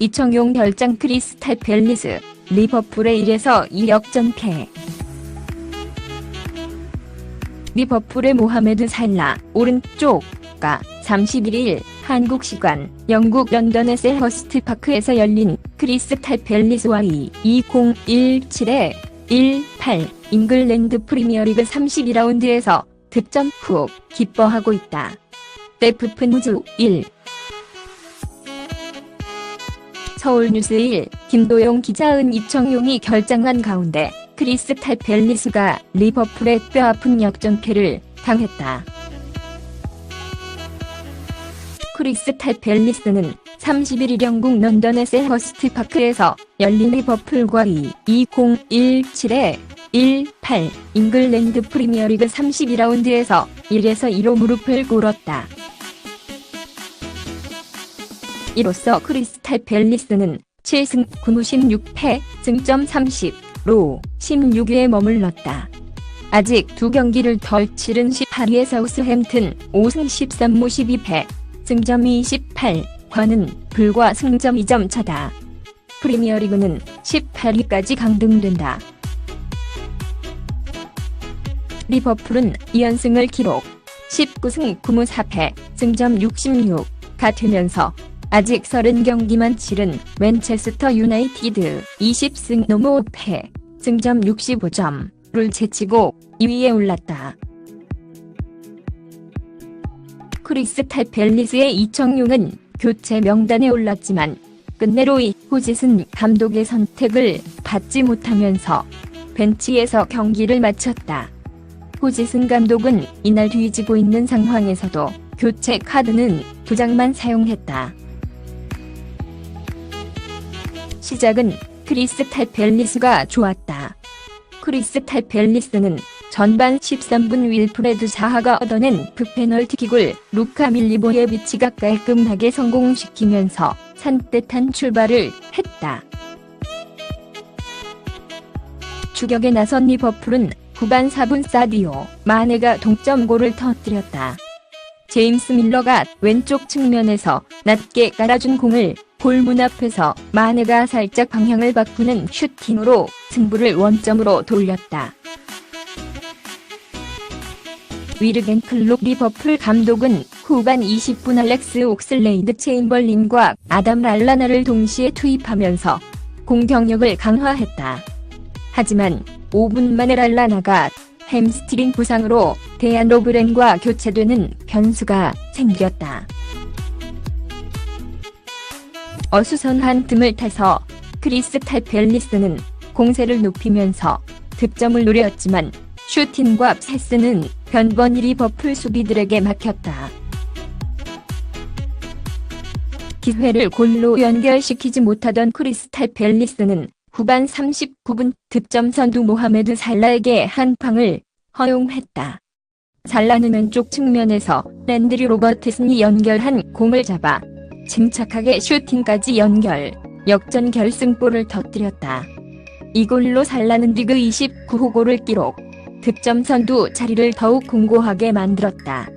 이청용 결장 크리스탈 팰리스 리버풀의 1에서 2 역전패 리버풀의 모하메드 살라 오른쪽 가 31일 한국 시간 영국 런던의 셀허스트 파크에서 열린 크리스탈 팰리스와 2 2017에 18 잉글랜드 프리미어리그 32라운드에서 득점 후 기뻐하고 있다. 데프프 무즈 1 서울뉴스 1 김도영 기자은 이청용이 결장한 가운데 크리스탈 팰리스가 리버풀의 뼈아픈 역전패를 당했다. 크리스탈 팰리스는 31일 영국 런던의 셀허스트 파크에서 열린 리버풀과 2 2017에 18 잉글랜드 프리미어리그 32라운드에서 1에서 2로 무릎을 꿇었다. 이로써 크리스탈 팰리스는 7승 9무 16패 승점 30로 16위에 머물렀다. 아직 두 경기를 덜 치른 18위의 사우스햄튼 5승 13무 12패 승점 28과는 불과 승점 2점 차다. 프리미어리그는 18위까지 강등된다. 리버풀은 2연승을 기록 19승 9무 4패 승점 66가 되면서 아직 30경기만 치른 맨체스터 유나이티드 20승 넘어 5패 승점 65점을 제치고 2위에 올랐다. 크리스탈 팰리스의 이청용은 교체 명단에 올랐지만 끝내 로 이 호짓은 감독의 선택을 받지 못하면서 벤치에서 경기를 마쳤다. 호지슨 감독은 이날 뒤지고 있는 상황에서도 교체 카드는 두 장만 사용했다. 시작은 크리스탈 팰리스가 좋았다. 크리스탈 팰리스는 전반 13분 윌프레드 사하가 얻어낸 북페널티킥을 루카 밀리보예비치가 깔끔하게 성공시키면서 산뜻한 출발을 했다. 추격에 나선 리버풀은 후반 4분 사디오 마네가 동점골을 터뜨렸다. 제임스 밀러가 왼쪽 측면에서 낮게 깔아준 공을 골문 앞에서 마네가 살짝 방향을 바꾸는 슈팅으로 승부를 원점으로 돌렸다. 위르겐 클롭 리버풀 감독은 후반 20분 알렉스 옥슬레이드 체인벌린과 아담 랄라나를 동시에 투입하면서 공격력을 강화했다. 하지만 5분 만에 랄라나가 햄스트링 부상으로 대안 로브렌과 교체되는 변수가 생겼다. 어수선한 틈을 타서 크리스탈 팰리스는 공세를 높이면서 득점을 노렸지만 슈팅과 패스는 변번이 리버풀 수비들에게 막혔다. 기회를 골로 연결시키지 못하던 크리스탈 팰리스는 후반 39분 득점 선두 모하메드 살라에게 한 방을 허용했다. 살라는 왼쪽 측면에서 랜드리 로버트슨이 연결한 공을 잡아 침착하게 슈팅까지 연결, 역전 결승골을 터뜨렸다. 이 골로 살라는 리그 29호 골을 기록, 득점 선두 자리를 더욱 공고하게 만들었다.